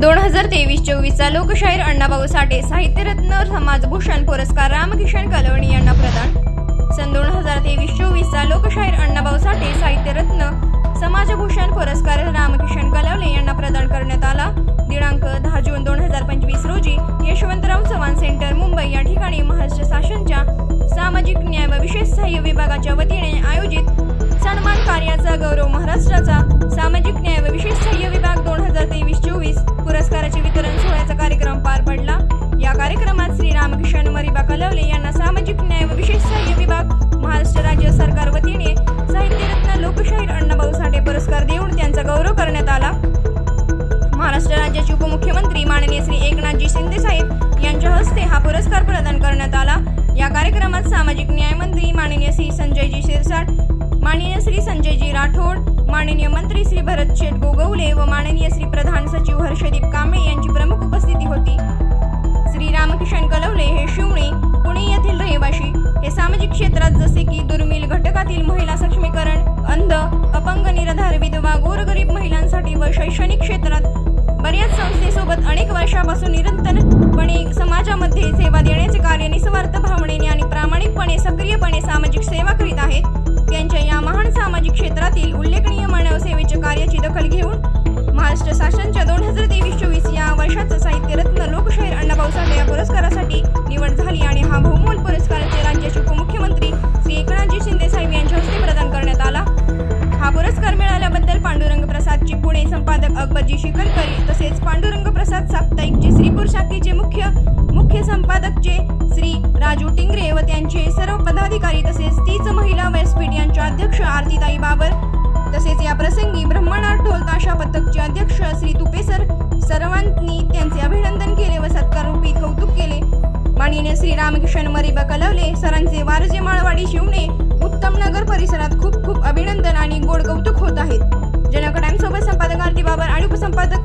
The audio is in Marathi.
दोन हजार तेवीस चोवीसचा लोकशाहीर अण्णाभाऊ साठे साहित्यरत्न समाजभूषण पुरस्कार रामकिशन कलवणी यांना प्रदान. सन दोन हजार तेवीस चोवीसचा लोकशाहीर अण्णाभाऊ साठे साहित्यरत्न समाजभूषण पुरस्कार रामकिशन कलवणे यांना प्रदान करण्यात आला. दिनांक दहा जून दोन हजार पंचवीस रोजी यशवंतराव चव्हाण सेंटर मुंबई या ठिकाणी महाराष्ट्र शासनच्या सामाजिक न्याय व विशेष सहाय्य विभागाच्या वतीने आयोजित सन्मान कार्याचा गौरव महाराष्ट्राचा सामाजिक न्याय व विशेष सामाजिक न्याय मंत्री माननीय श्री संजयजी शिरसाट माननीय श्री संजयजी राठोड माननीय मंत्री श्री भरत शेठ गोगवले व माननीय श्री प्रधान सचिव हर्षदीप कांबळे यांची प्रमुख उपस्थिती होती. श्री रामकिशन कलवले हे शिवणे पुणे येथील रहिवाशी. हे सामाजिक क्षेत्रात जसे की दुर्मिळ घटकातील महिला सक्षमीकरण अंध अपंग निराधार विधवा गोरगरीब महिलांसाठी व शैक्षणिक क्षेत्रात बऱ्याच संस्थेसोबत अनेक वर्षापासून निरंतरपणे समाजामध्ये सेवा देण्याचे कार्य निस्वार्थ सामाजिक सेवा करीत आहेत. त्यांच्या या महान सामाजिक क्षेत्रातील उल्लेखनीय मानव सेवेच्या कार्याची दखल घेऊन महाराष्ट्र शासनाच्या दोन हजार तेवीस चोवीस या वर्षाचं साहित्यरत्न लोकशाहीर अण्णाभाऊ साठे या पुरस्कारासाठी निवड झाली आणि हा बहुमोल पुरस्काराचे राज्याचे उपमुख्यमंत्री श्री एकनाथजी शिंदे साहेब यांच्या हस्ते प्रदान करण्यात आला. हा पुरस्कार मिळाल्याबद्दल पांडुरंग प्रसादची पुणे संपादक अकबरजी शिकलकर तसेच पांडुरंग प्रसाद साप्ताहिकचे श्रीपूर शाखेचे मुख्य मुख्य संपादकचे जे राजू टिंगरे व त्यांचे सर्व पदाधिकारी तसेच तीच महिला व्यासपीठ यांच्या अध्यक्ष आरतीताई बाबर तसेच या प्रसंगी ब्रह्मनाथ ढोल ताशा पथकचे अध्यक्ष श्री तुपेसर सर्वांनी त्यांचे अभिनंदन केले व सत्काररूपी कौतुक केले. माननीय श्री रामकिशन मरिबा कलवले सरांचे वारजे माळवाडी शिवणे उत्तम नगर परिसरात खूप खूप अभिनंदन आणि गोड कौतुक होत आहेत. जनक टाइम्स सोबत संपादक आरती बाबर आणि उपसंपादक